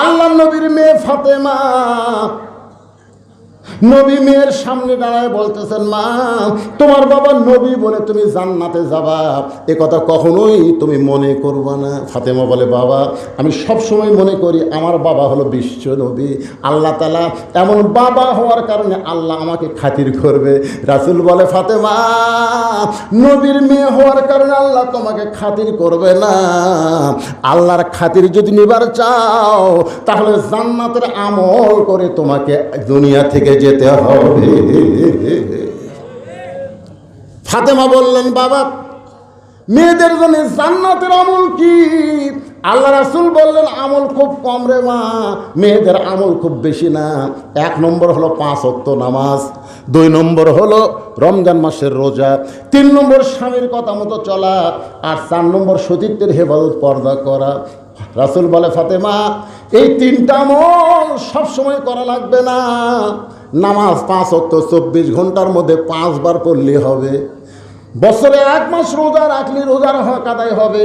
আল্লাহ নবীর মেয়ে ফাতেমা। নবী মেয়ের সামনে দাঁড়ায় বলতেছেন, মা, তোমার বাবা নবী বলে তুমি জান্নাতে যাবা। এ কথা কখনোই তুমি মনে করবা না। ফাতেমা বলে, বাবা, আমি সব সময় মনে করি আমার বাবা হলো বিশ্ব নবী। আল্লাহ তালা এমন বাবা হওয়ার কারণে আল্লাহ আমাকে খাতির করবে। রাসুল বলে, ফাতেমা, নবীর মেয়ে হওয়ার কারণে আল্লাহ তোমাকে খাতির করবে না। আল্লাহর খাতির যদি নিবার চাও, তাহলে জান্নাতের আমল করে তোমাকে দুনিয়া থেকে যেতে হবে। ফাতেমা বললেন, বাবা, মেয়েদের জন্য জান্নাতের আমল কি? আল্লাহ রাসুল বললেন, আমল খুব কম রে মা, মেয়েদের আমল খুব বেশি না। এক নম্বর হলো পাঁচ অক্ত নামাজ, দুই নম্বর হলো রমজান মাসের রোজা, তিন নম্বর স্বামীর কথা মতো চলা, আর চার নম্বর সতীত্বের হেফাজত পর্দা করা। রাসুল বলে, ফাতেমা, এই তিনটা আমল সবসময় করা লাগবে না। নামাজ পাঁচ অক্ত চব্বিশ ঘণ্টার মধ্যে পাঁচবার পড়লে হবে। বছরে এক মাস রোজা রাখলে রোজার হক আদায় হবে।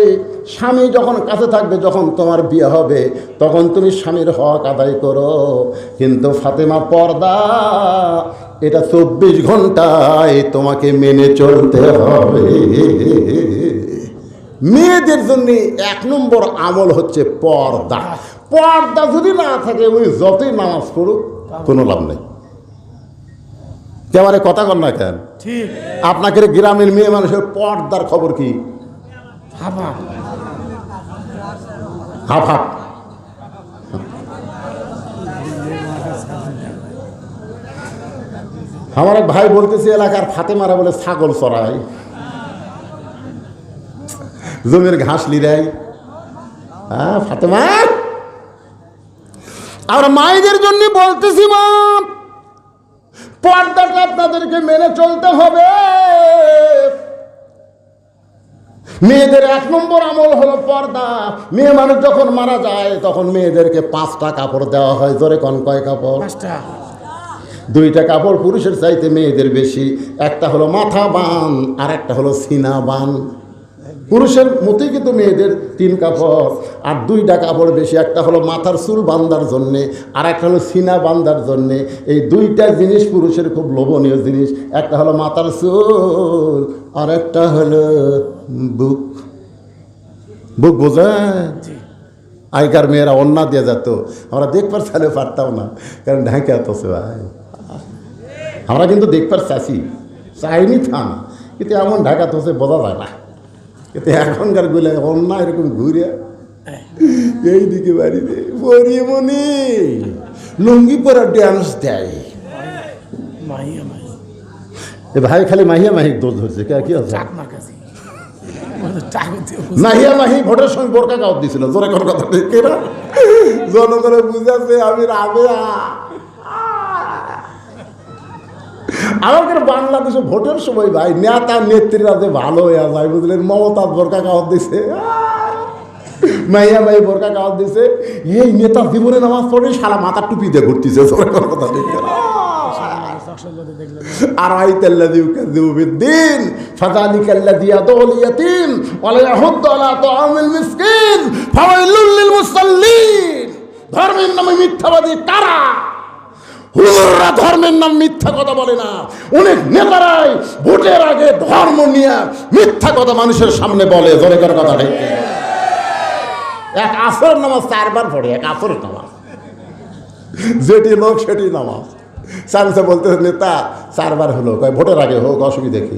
স্বামী যখন কাছে থাকবে, যখন তোমার বিয়ে হবে, তখন তুমি স্বামীর হক আদায় করো। কিন্তু ফাতেমা, পর্দা, এটা চব্বিশ ঘন্টায় তোমাকে মেনে চলতে হবে। মেয়েদের জন্য এক নম্বর আমল হচ্ছে পর্দা। পর্দা যদি না থাকে ওই যতই নামাজ পড়ুক কোনো লাভ নেই। কেবারে কথা কর না কেন? আপনাকে গ্রামের মেয়ে মানুষের পর্দার খবর কি? হাফ। আমার এক ভাই বলতেছে এলাকার ফাতেমারা বলে ছাগল চড়ায়। জমির ঘাস লিরাই। হ্যাঁ ফাতেমা? আমরা মায়েদের জন্য বলতেছি মা পর্দাটা আপনাদেরকে মেনে চলতে হবে। মেয়েদের এক নম্বর আমল হলো পর্দা। মেয়ে মানুষ যখন মারা যায় তখন মেয়েদেরকে পাঁচটা কাপড় দেওয়া হয়। জোরে কন কয় কাপড়? পাঁচটা। দুইটা কাপড় পুরুষের চাইতে মেয়েদের বেশি। একটা হলো মাথা বান আর একটা হলো সিনা বান পুরুষের মতোই কিন্তু মেয়েদের তিন কাপড় আর দুইটা কাপড় বেশি। একটা হলো মাথার চুল বান্দার জন্যে আর একটা হলো সিনা বান্দার জন্যে। এই দুইটা জিনিস পুরুষের খুব লোভনীয় জিনিস। একটা হলো মাথার চুল আর একটা হলো বুক। বুক বোঝেন আগেকার মেয়েরা অন্যা দিয়ে যেত। আমরা দেখবার চালে পারতাম না কারণ ঢাকে এত ভাই। আমরা কিন্তু দেখবার চাষি চাইনি থাম কিন্তু এমন ঢাকা তোষে বোঝা যায় না। কিন্তু এখনকারগুলো অন্য এরকম ঘুরে এই দিকে বাড়িতে পরিমণি লুঙ্গি পরা ড্যান্স দেয়। ভাই খালি মাহিয়া মাহি দোষ ধরছে কে আছে? মাহিয়া মাহি ভোটের সময় বোরকা কাউত দিছিল জোরে কোন কথা ঠিক না? জনগণে বুঝাচ্ছে আমি রাবেয়া। আমাদের বাংলাদেশে ভোটের সময় ভাই নেতা নেত্রীরা যে ভালো হয়ে যায় বুঝলেন মমতা বোরকা কাওয়াত দিছে মাইয়া মাই বোরকা কাওয়াত দিছে এই নেতা জীবনে নামাজ পড়ে সারা মাথা টুপি দিয়ে ঘুরতেছে জোরে কোন কথা ঠিক না দেখলাম أرأيت الذي يكذب بالدين فذلك الذي يدعو اليتيم ولا يحض على طعام المسكين فويل للمصلين ধর্মের নামে মিথ্যাবাদী কারা হুজুররা ধর্মের নাম মিথ্যা কথা বলে না। অনেক নেতারাই ভোটের আগে ধর্ম নিয়ে মিথ্যা কথা মানুষের সামনে বলে জোরে করে কথা ঠিক এক আসর নামাজ চারবার পড়ে, এক আসর নামাজ। যেটি লোক সেটি নামাজ। সামসে বলতে নেতা, চারবার হলো। ভোটের আগে হোক, অসুবিধা কি?